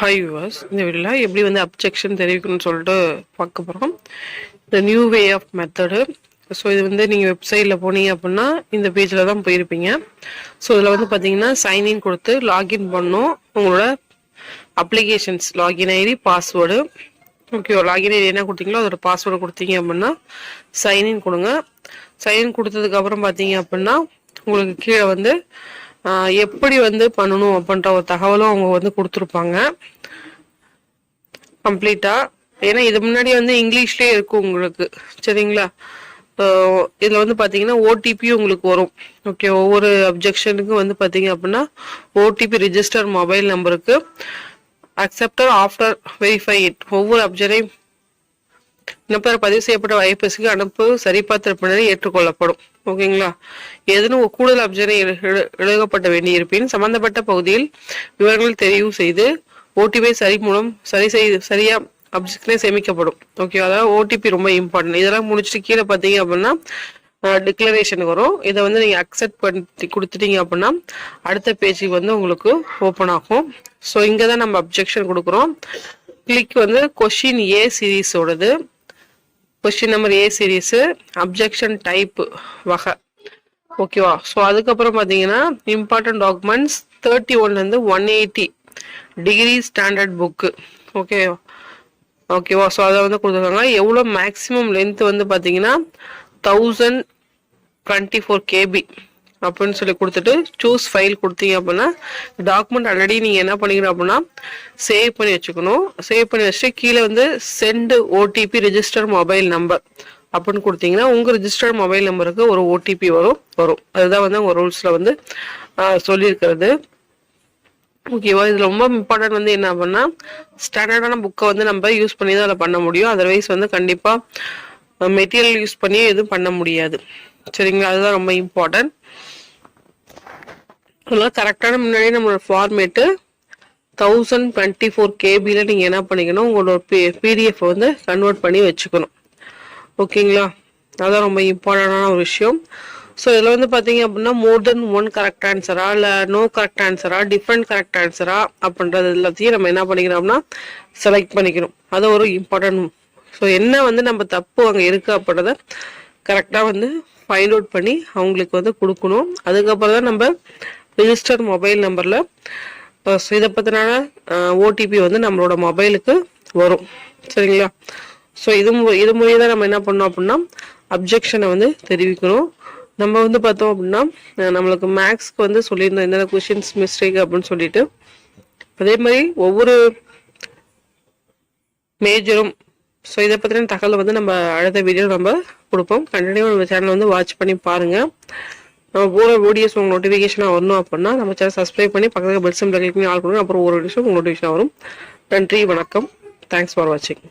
Hi viewers இந்த வீடியோவில் எப்படி வந்து அப்ஜெக்ஷன் தெரிவிக்கணும்னு சொல்லிட்டு பார்க்க போகிறோம் இந்த new way of method so இது வந்து நீங்கள் வெப்சைட்டில் போனீங்க அப்படின்னா இந்த பேஜில் தான் போயிருப்பீங்க. ஸோ இதில் வந்து பார்த்தீங்கன்னா சைன்இன் கொடுத்து லாகின் பண்ணும் உங்களோட applications login ID password okay login ID என்ன கொடுத்தீங்களோ அதோட பாஸ்வேர்டு கொடுத்தீங்க அப்படின்னா சைன்இன் கொடுங்க. சைன்இன் கொடுத்ததுக்கப்புறம் பார்த்தீங்க அப்படின்னா உங்களுக்கு கீழே வந்து எப்படி வந்து பண்ணணும் அப்படின்ற ஒரு தகவலும் அவங்க வந்து கொடுத்துருப்பாங்க. கம்ப்ளீட்டாக ஏன்னா இது முன்னாடி வந்து இங்கிலீஷ்லயே இருக்கும் உங்களுக்கு. சரிங்களா? இதில் வந்து பார்த்தீங்கன்னா ஓடிபி உங்களுக்கு வரும். ஓகே ஒவ்வொரு அப்ஜெக்ஷனுக்கும் வந்து பார்த்தீங்க அப்படின்னா ஓடிபி ரிஜிஸ்டர் மொபைல் நம்பருக்கு அக்செப்டர் ஆஃப்டர் வெரிஃபை இட் ஒவ்வொரு அப்ஜரையும் விண்ணப்பர் பதிவு செய்யப்பட்ட ஐபிஎஸ்க்கு அனுப்பு சரிபார்த்த பின்னர் ஏற்றுக்கொள்ளப்படும். ஓகேங்களா? ஏதேனும் ஒரு கூடுதல் அப்ஜெக்டை எழுதப்பட்ட வேண்டியிருப்பின் சம்பந்தப்பட்ட பகுதியில் விவரங்கள் தெரிவு செய்து ஓடிபி சரி மூலம் சரி செய்து சரியா அப்ஜெக்ட்லேயே சேமிக்கப்படும். ஓகே அதாவது ஓடிபி ரொம்ப இம்பார்ட்டன்ட் இதெல்லாம் முடிச்சுட்டு கீழே பார்த்தீங்க அப்படின்னா டிக்ளரேஷன் வரும். இதை வந்து நீங்கள் அக்செப்ட் பண்ணி கொடுத்துட்டீங்க அப்படின்னா அடுத்த பேஜுக்கு வந்து உங்களுக்கு ஓப்பன் ஆகும். ஸோ இங்கே தான் நம்ம அப்ஜெக்ஷன் கொடுக்குறோம். கிளிக் வந்து question A சீரீஸோடது question number A series objection type வகை. ஓகேவா ஸோ அதுக்கப்புறம் பார்த்தீங்கன்னா இம்பார்ட்டன்ட் டாக்குமெண்ட்ஸ் தேர்ட்டி ஒன்லேருந்து one eighty degree standard book okay ஓகேவா ஸோ அதை வந்து கொடுத்துருக்காங்க. எவ்வளோ மேக்ஸிமம் லென்த் வந்து பார்த்தீங்கன்னா தௌசண்ட் டுவெண்ட்டி ஃபோர் கேபி அப்படின்னு சொல்லி கொடுத்துட்டு சூஸ் ஃபைல் கொடுத்தீங்க அப்படின்னா டாக்குமெண்ட் ஆல்ரெடி நீங்கள் என்ன பண்ணிக்கணும் அப்படின்னா சேவ் பண்ணி வச்சுக்கணும். சேவ் பண்ணி வச்சுட்டு கீழே வந்து send OTP register mobile number அப்படின்னு கொடுத்தீங்கன்னா உங்கள் ரிஜிஸ்டர்ட் மொபைல் நம்பருக்கு ஒரு ஓடிபி வரும் வரும். அதுதான் வந்து உங்கள் ரூல்ஸில் வந்து சொல்லியிருக்கிறது. ஓகேவா இதில் ரொம்ப இம்பார்ட்டன்ட் வந்து என்ன அப்படின்னா ஸ்டாண்டர்டான புக்கை வந்து நம்ம யூஸ் பண்ணி தான் அதில் பண்ண முடியும். அதர்வைஸ் வந்து கண்டிப்பாக மெட்டீரியல் யூஸ் பண்ணி எதுவும் பண்ண முடியாது. சரிங்களா? அதுதான் ரொம்ப இம்பார்ட்டன்ட் அதெல்லாம் கரெக்டான முன்னாடியே நம்மளோட ஃபார்மேட்டு தௌசண்ட் டுவெண்ட்டி ஃபோர் கேபியில் நீங்கள் என்ன பண்ணிக்கணும்? உங்களோட பி பிடிஎஃப் வந்து கன்வெர்ட் பண்ணி வச்சுக்கணும். ஓகேங்களா அதான் ரொம்ப இம்பார்ட்டண்டான ஒரு விஷயம். ஸோ இதில் வந்து பார்த்தீங்க அப்படின்னா மோர் தென் ஒன் கரெக்ட் ஆன்சரா இல்லை நோ கரெக்ட் ஆன்சரா டிஃப்ரெண்ட் கரெக்ட் ஆன்சரா அப்படின்றது எல்லாத்தையும் நம்ம என்ன பண்ணிக்கிறோம்னா செலக்ட் பண்ணிக்கணும். அது ஒரு இம்பார்ட்டன்ட் ஸோ என்ன வந்து நம்ம தப்பு அங்கே இருக்குது அப்படின்றத கரெக்டாக வந்து ஃபைண்ட் அவுட் பண்ணி அவங்களுக்கு வந்து கொடுக்கணும். அதுக்கப்புறம் தான் நம்ம ரிஜிஸ்டர் மொபைல் நம்பரில் இதை பற்றின ஓடிபி வந்து நம்மளோட மொபைலுக்கு வரும். சரிங்களா? ஸோ இது மு- இது மூலியம் தான் நம்ம என்ன பண்ணோம் அப்படின்னா அப்ஜெக்ஷனை வந்து தெரிவிக்கணும். நம்ம வந்து பார்த்தோம் அப்படின்னா நம்மளுக்கு மேக்ஸ்க்கு வந்து சொல்லியிருந்தோம் என்னென்ன கொஷின்ஸ் மிஸ்டேக் அப்படின்னு சொல்லிட்டு. அதே மாதிரி ஒவ்வொரு மேஜரும் ஸோ இதை பற்றின தகவலை வந்து நம்ம அடுத்த வீடியோ நம்ம கொடுப்போம். கண்டினியூ நம்ம சேனல் வந்து வாட்ச் பண்ணி பாருங்கள் நம்ம போகிற வீடியோஸ் உங்களுக்கு நோட்டிஃபிகேஷனாக வரணும் அப்படின்னா நம்ம சேனல் சப்ஸ்கிரைப் பண்ணி பக்கத்தில் பெல் சிம்பிள் கிளிக் பண்ணி ஆள் பண்ணுங்க அப்புறம் ஒரு நிமிஷம் உங்களுக்கு நோட்டிஃபிகேஷன் வரும். நன்றி வணக்கம். தேங்க்ஸ் ஃபார் வாட்சிங்